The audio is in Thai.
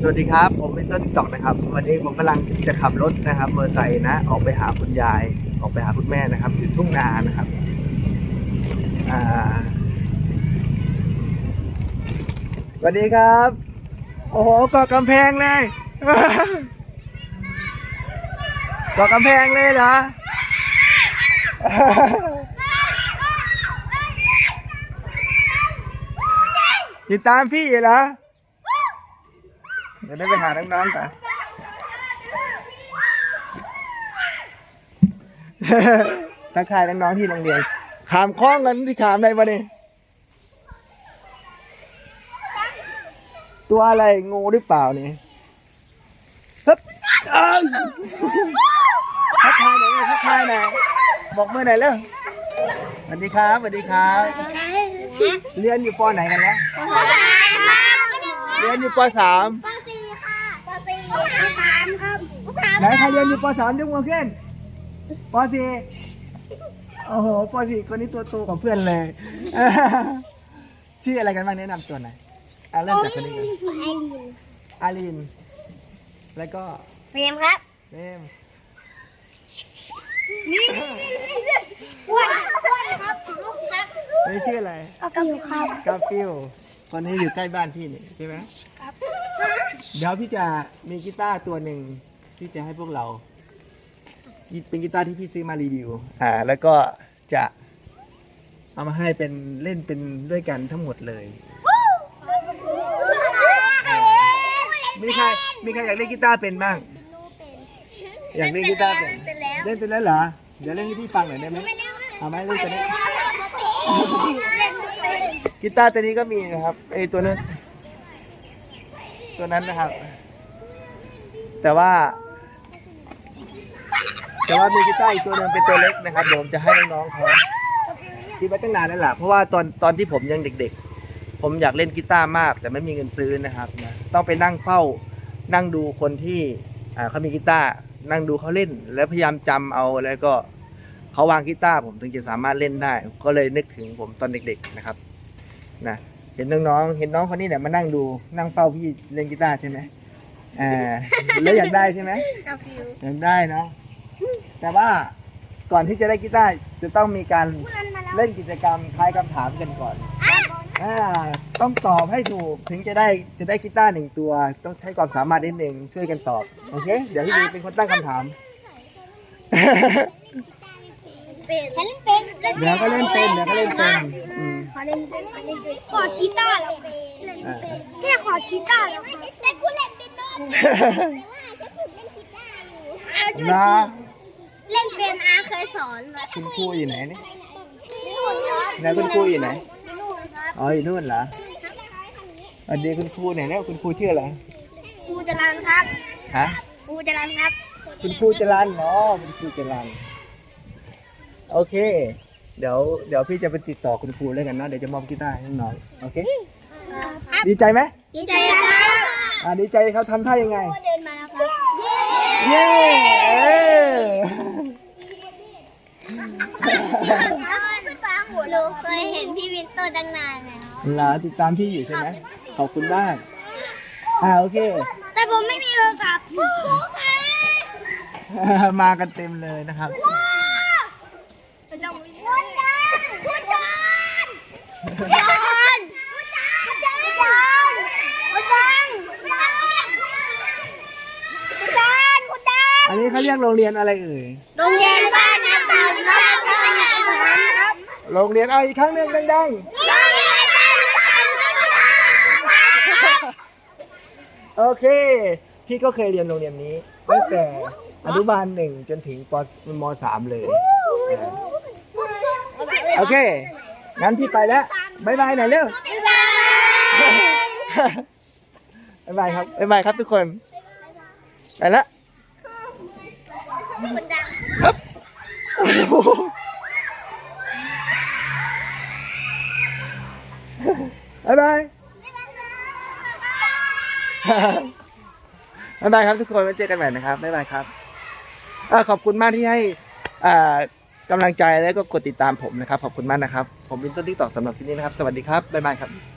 สวัสดีครับ ผมเป็นต้นตอกนะครับ วันนี้ผมกำลังจะขับรถนะครับมอเตอร์ไซค์นะ ออกไปหาคุณยาย ออกไปหาคุณแม่นะครับอยู่ทุ่งนานะครับสวัสดีครับ โอ้โหเกาะกำแพงเลยเกาะกำแพงเลยเหรอติดตามพี่เหรอ เดี๋ยวได้ไปหาน้องๆก่อนทักทายน้องๆที่โรงเรียนขามคล้องกันที่ขามได้ปะเนี่ยตัวอะไรงูหรือเปล่าเนี่ยฮึบเอ้ยทักทายหน่อยทักทายหน่อยบอกมือหน่อยเร็วสวัสดีครับสวัสดีครับ เรียนอยู่ปไหนกันแล้วปสามครับเรียนอยู่ปสามปสี่ค่ะ ปสี่ปสามครับปสามไหนใครเรียนอยู่ปสามยกมือขึ้นปสี่โอ้โหปสี่คนนี้ตัวโตกว่าเพื่อนเลยชื่ออะไรกันบ้างแนะนำตัวหน่อยอะเริ่มจากคนนี้ก่อนไอรินอาริน แล้วก็เฟรมครับเนมอ้วนอ้วนครับลูกครับนี่ชื่ออะไรก็กับครับกาฟิลคนนี้อยู่ใกล้บ้านพี่นี่ใช่ไหมครับ เดี๋ยวพี่จะมีกีตาร์ตัวหนึ่งที่จะให้พวกเรา เป็นกีตาร์ที่พี่ซื้อมารีวิว อ่า แล้วก็จะเอามาให้เป็นเล่นเป็นด้วยกันทั้งหมดเลย มีใครมีใครอยากเล่นกีตาร์เป็นบ้าง อยากเล่นกีตาร์เป็นเป็นแล้วเล่นเป็นแล้วเหรอ เดี๋ยวเล่นให้พี่ฟังหน่อยได้ไหมเอาไหมเล่นตัวนี้กีตาร์ตัวนี้ก็มีนะครับไอตัวนั้น ตัวนั้นนะครับ แต่ว่า แต่ว่ามีกีตาร์อีกตัวหนึ่งเป็นตัวเล็กนะครับเดี๋ยวผมจะให้น้องๆเขาคิดไว้ตั้งนานแล้วล่ะเพราะว่าตอนตอนที่ผมยังเด็ก ๆ ผมอยากเล่นกีตาร์มาก แต่ไม่มีเงินซื้อนะครับนะต้องไปนั่งเฝ้านั่งดูคนที่อ่าเขามีกีตาร์นั่งดูเขาเล่น แล้วพยายามจำเอาแล้วก็เขาวางกีตาร์ผมถึงจะสามารถเล่นได้ ก็เลยนึกถึงผมตอนเด็ก ๆนะครับนะ เห็นน้องๆ เห็นน้องคนนี้เนี่ยมานั่งดูนั่งเฝ้าพี่เล่นกีตาร์ใช่ไหมอ่าแล้วอยากได้ใช่ไหมกับฟิวอยากได้เนาะแต่ว่าก่อนที่จะได้กีตาร์จะต้องมีการเล่นกิจกรรมทายคำถามกันก่อนอ่าต้องตอบให้ถูกถึงจะได้จะได้กีตาร์หนึ่งตัว ต้องใช้ความสามารถนิดหนึ่งช่วยกันตอบโอเคเดี๋ยวพี่ดีเป็นคนตั้งคำถามเป็นฉันเล่นเป็นเดี๋ยวก็เล่นเป็นเดี๋ยวก็เล่นเป็นอืมขอ เล่นเป็นขอเล่นเป็นขอกีตาร์แล้วเป็นแค่ขอกีตาร์แล้วแต่กูเล่นเป็นโน้ตแต่ว่าฉันฝึกเล่นกีตาร์อยู่นะเล่นเป็นอาเคยสอนมาคุณครูอยู่ไหนนี่นู่นครับไหนคุณครูอยู่ไหนนู่นครับอ๋ออยู่นู่นเหรอสวัสดีคุณครูไหนแล้วคุณครูชื่ออะไรครูจรันครับฮะครูจรันครับ คุณครูจรันเนาะคุณครูจรันโอเค เดี๋ยวเดี๋ยวพี่จะไปติดต่อคุณครูแล้วกันเนาะเดี๋ยวจะมอบกีตาร์ให้น้องโอเค ดีใจไหมดีใจครับอ่าดีใจเขาทำท่ายังไง เดินมาแล้วครับเย้เอ้ยคุณป้าหมูหนูเคยเห็นพี่วินโตตั้งนานแล้ว เหรอติดตามพี่อยู่ใช่ไหมขอบคุณมากอ่าโอเค แต่ผมไม่มีโทรศัพท์ครูค่ะมากันเต็มเลยนะครับ คุณจานคุณจานคุณจานคุณจานคุณจานคุณจานคุณจานคุณจานอันนี้เขาเรียกโรงเรียนอะไรเอ่ย โรงเรียนบ้านน้ำตาลครับครับโรงเรียนเอาอีกครั้งหนึ่งดังโรงเรียนบ้านน้ำตาลครับๆโอเค พี่ก็เคยเรียนโรงเรียนนี้ตั้งแต่อนุบาลหนึ่งจนถึงปมสามเลย โอเค งั้นพี่ไปแล้วบายบายหน่อยเร็วบ๊ายบายครับบ๊ายบายครับทุกคน ไปแล้วคนดังโอ้โหบ๊ายบายบ๊ายบายครับทุกคนไว้เจอกันใหม่นะครับบ๊ายบายครับอ่าขอบคุณมากที่ให้อ่า กำลังใจและก็กดติดตามผมนะครับ ขอบคุณมากนะครับ ผมเป็นต้นที่ต่อสำหรับที่นี้นะครับ สวัสดีครับ บ๊ายบายครับ